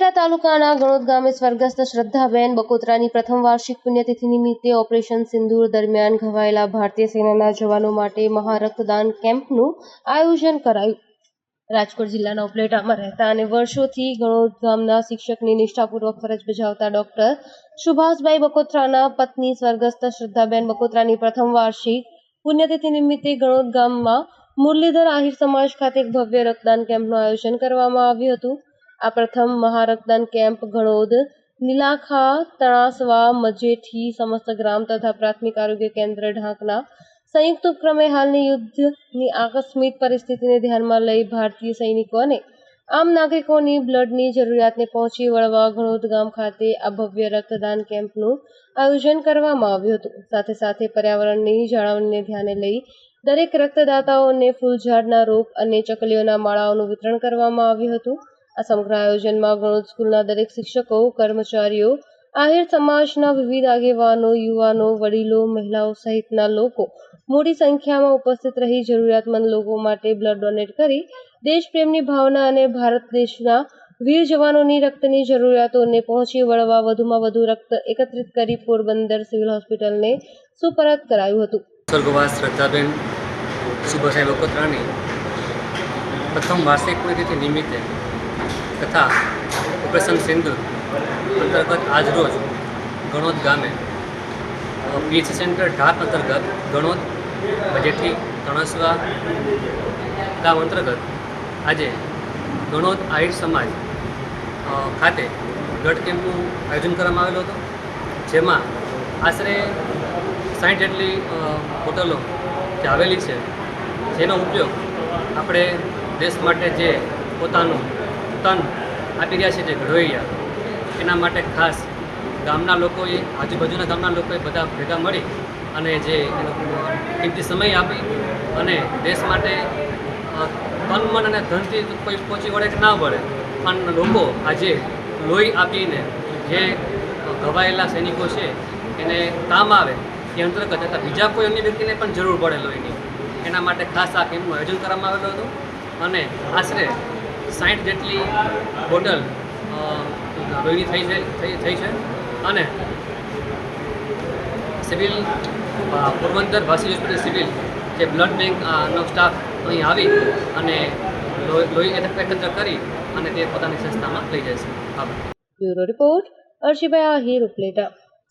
તાલુકાના ગણોદ ગામે સ્વર્ગસ્થ શ્રદ્ધાબેન બકોત્રાની પ્રથમ વાર્ષિક પુણ્યતિથિ નિમિત્તે ઓપરેશન સિંદૂર દરમિયાન ઘવાયેલા ભારતીય સેનાના જવાનો માટે મહારક્તદાન કેમ્પનું આયોજન કરાયું. રાજકોટ જિલ્લાના ઉપલેટામાં રહેતા અને વર્ષોથી ગણોદ ગામના શિક્ષકની નિષ્ઠાપૂર્વક ફરજ બજાવતા ડોક્ટર સુભાષભાઈ બકોત્રાના પત્ની સ્વર્ગસ્થ શ્રદ્ધાબેન બકોત્રાની પ્રથમ વાર્ષિક પુણ્યતિથિ નિમિત્તે ગણોદ ગામમાં મુરલીધર આહિર સમાજ ખાતે ભવ્ય રક્તદાન કેમ્પનું આયોજન કરવામાં આવ્યું હતું. આ પ્રથમ મહારક્તદાન કેમ્પ ઘણોદ નીલાખા તણાસવા મજેઠી સમસ્ત ગ્રામ તથા પ્રાથમિક આરોગ્ય કેન્દ્ર ઢાંકના સંયુક્ત ઉપક્રમે હાલની યુદ્ધની આકસ્મિક પરિસ્થિતિને ધ્યાનમાં લઈ ભારતીય સૈનિકો અને આમ નાગરિકોની બ્લડની જરૂરિયાતને પહોંચી વળવા ઘણોદ ગામ ખાતે આ ભવ્ય રક્તદાન કેમ્પનું આયોજન કરવામાં આવ્યું હતું. સાથે સાથે પર્યાવરણની જાળવણીને ધ્યાને લઈ દરેક રક્તદાતાઓને ફૂલઝાડના રોપ અને ચકલીઓના માળાઓનું વિતરણ કરવામાં આવ્યું હતું. આ સમગ્ર આયોજનમાં ગણોદ સ્કૂલના દરેક શિક્ષકો, કર્મચારીઓ, આહિર સમાજના વિવિધ આગેવાનો, યુવાનો, વડીલો, મહિલાઓ સહિતના લોકો મોટી સંખ્યામાં ઉપસ્થિત રહી જરૂરિયાતમંદ લોકો માટે બ્લડ ડોનેટ કરી દેશપ્રેમની ભાવના અને ભારત દેશના વીર જવાનોની રક્તની જરૂરિયાતોને પહોંચી વળવા વધુમાં વધુ રક્ત એકત્રિત કરી પોરબંદર સિવિલ હોસ્પિટલને સુપરત કરાયું હતું. સ્વર્ગવાસ શ્રદ્ધાબેન સુભાષાઈ લોકોત્રાની પ્રથમ વાર્ષિક પુણ્યતિથિ નિમિત્તે તથા ઓપરેશન સિંધુ અંતર્ગત આજરોજ ગણોદ ગામે પીએચસી સેન્ટર ઢાક અંતર્ગત ગણોદ બજેઠી તણસવા ગામ અંતર્ગત આજે ગણોદ આહિર સમાજ ખાતે બ્લડ કેમ્પનું આયોજન કરવામાં આવેલું હતું, જેમાં આશરે સાઠ જેટલી હોટલો જે આવેલી છે, જેનો ઉપયોગ આપણે દેશ માટે જે પોતાનું તન આપી રહ્યા છે જે ઘડોઈયા એના માટે ખાસ ગામના લોકોએ, આજુબાજુના ગામના લોકોએ બધા ભેગા મળી અને જે કિંમતી સમય આપી અને દેશ માટે તન, મન અને ધનથી કોઈ પહોંચી વળે કે ના વળે, પણ લોકો આજે લોહી આપીને જે ઘવાયેલા સૈનિકો છે એને કામ આવે એ અંતર્ગત અથવા બીજા કોઈ અન્ય વ્યક્તિને પણ જરૂર પડે લોહીની. એના માટે ખાસ આ કેમ્પનું આયોજન કરવામાં આવેલું હતું અને આશરે સાઠ જેટલી બોટલ ભેગી થઈ છે થઈ છે. અને સિવિલ પોરબંદર ભાસી હોસ્પિટલ સિવિલ, જે બ્લડ બેંક નો સ્ટાફ અહીં આવી અને લોહી એકત્ર કરી અને તે પોતાની સંસ્થામાં લઈ જશે આભાર. Bureau report Arshibhai Ahir, Upleta.